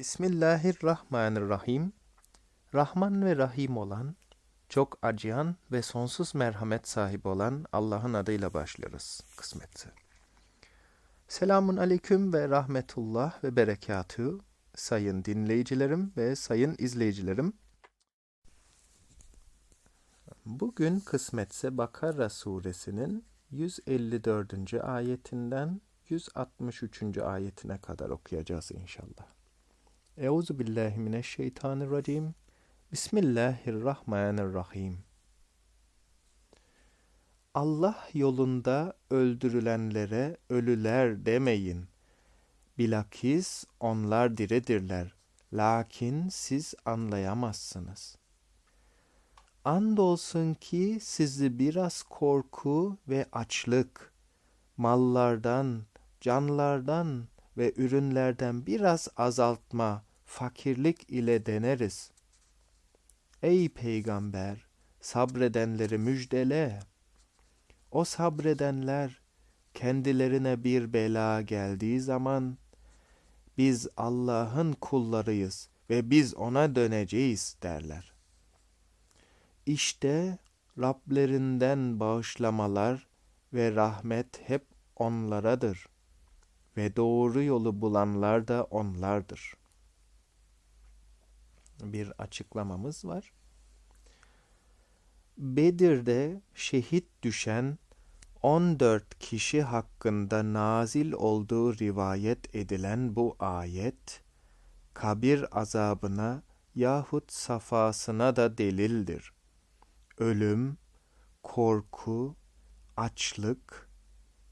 Bismillahirrahmanirrahim. Rahman ve Rahim olan, çok acıyan ve sonsuz merhamet sahibi olan Allah'ın adıyla başlıyoruz kısmeti. Selamun aleyküm ve rahmetullah ve berekatü sayın dinleyicilerim ve sayın izleyicilerim. Bugün kısmetse Bakara suresinin 154. ayetinden 163. ayetine kadar okuyacağız inşallah. Euzu billahi mineşşeytanirracim. Bismillahirrahmanirrahim. Allah yolunda öldürülenlere ölüler demeyin. Bilakis onlar diridirler. Lakin siz anlayamazsınız. Andolsun ki sizi biraz korku ve açlık, mallardan, canlardan ve ürünlerden biraz azaltma, fakirlik ile deneriz. Ey peygamber, sabredenleri müjdele. O sabredenler kendilerine bir bela geldiği zaman biz Allah'ın kullarıyız ve biz ona döneceğiz derler. İşte Rablerinden bağışlamalar ve rahmet hep onlaradır ve doğru yolu bulanlar da onlardır. Bir açıklamamız var. Bedir'de şehit düşen 14 kişi hakkında nazil olduğu rivayet edilen bu ayet, kabir azabına yahut safasına da delildir. Ölüm, korku, açlık,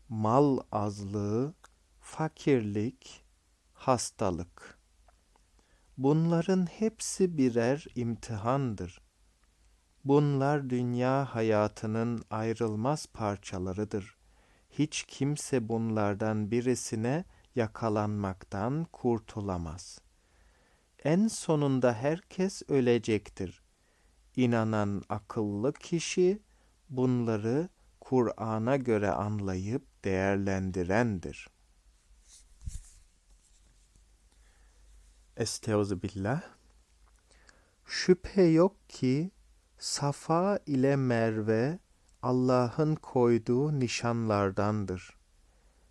mal azlığı, fakirlik, hastalık. Bunların hepsi birer imtihandır. Bunlar dünya hayatının ayrılmaz parçalarıdır. Hiç kimse bunlardan birisine yakalanmaktan kurtulamaz. En sonunda herkes ölecektir. İnanan akıllı kişi bunları Kur'an'a göre anlayıp değerlendirendir. Estaizu billah. Şüphe yok ki Safa ile Merve Allah'ın koyduğu nişanlardandır.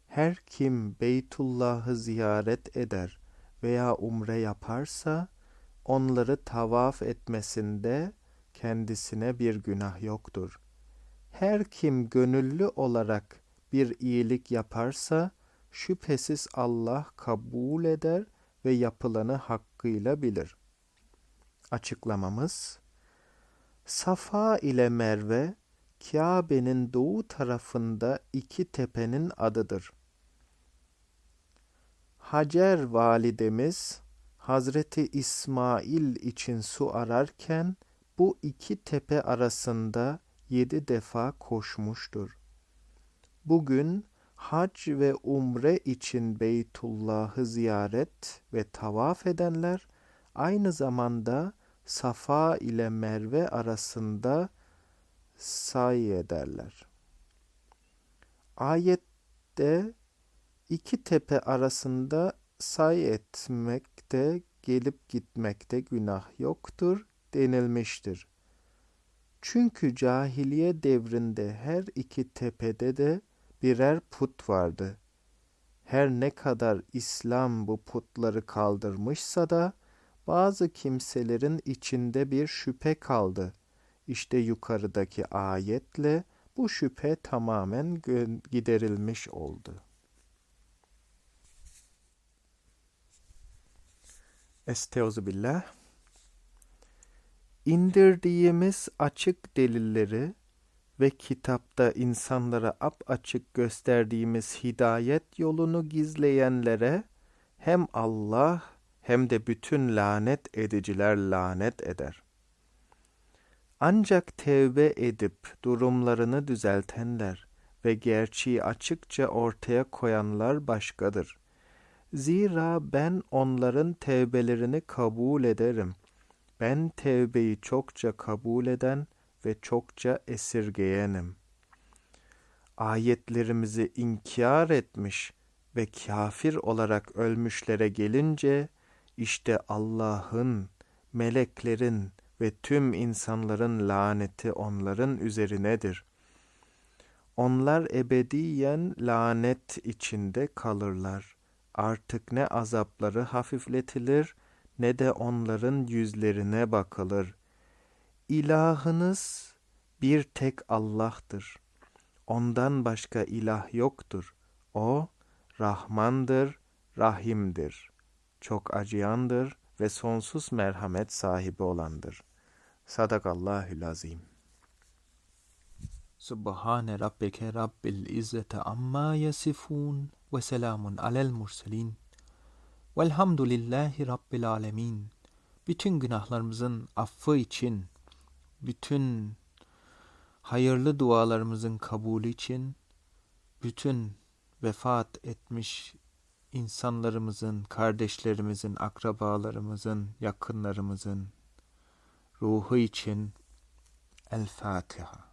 Her kim Beytullah'ı ziyaret eder veya umre yaparsa onları tavaf etmesinde kendisine bir günah yoktur. Her kim gönüllü olarak bir iyilik yaparsa şüphesiz Allah kabul eder ve yapılanı hakkıyla bilir. Açıklamamız Safa ile Merve Kabe'nin doğu tarafında iki tepenin adıdır. Hacer validemiz Hazreti İsmail için su ararken bu iki tepe arasında yedi defa koşmuştur. Bugün hac ve umre için Beytullah'ı ziyaret ve tavaf edenler aynı zamanda Safa ile Merve arasında say ederler. Ayette iki tepe arasında say etmekte, gelip gitmekte günah yoktur denilmiştir. Çünkü cahiliye devrinde her iki tepede de birer put vardı. Her ne kadar İslam bu putları kaldırmışsa da bazı kimselerin içinde bir şüphe kaldı. İşte yukarıdaki ayetle bu şüphe tamamen giderilmiş oldu. Estaizu billah. İndirdiğimiz açık delilleri ve kitapta insanlara açık gösterdiğimiz hidayet yolunu gizleyenlere hem Allah hem de bütün lanet ediciler lanet eder. Ancak tevbe edip durumlarını düzeltenler ve gerçeği açıkça ortaya koyanlar başkadır. Zira ben onların tevbelerini kabul ederim. Ben tevbeyi çokça kabul eden ve çokça esirgeyenim. Ayetlerimizi inkar etmiş ve kafir olarak ölmüşlere gelince İşte Allah'ın, meleklerin ve tüm insanların laneti onların üzerinedir. Onlar ebediyen lanet içinde kalırlar. Artık ne azapları hafifletilir ne de onların yüzlerine bakılır. İlahınız bir tek Allah'tır. Ondan başka ilah yoktur. O Rahmandır, Rahim'dir. Çok acıyandır ve sonsuz merhamet sahibi olandır. Sadakallahül azim. Subhane rabbike rabbil izzete amma yasifun ve selamun alel murselin. Velhamdülillahi rabbil alemin. Bütün günahlarımızın affı için, bütün hayırlı dualarımızın kabulü için, bütün vefat etmiş insanlarımızın, kardeşlerimizin, akrabalarımızın, yakınlarımızın ruhu için El Fatiha.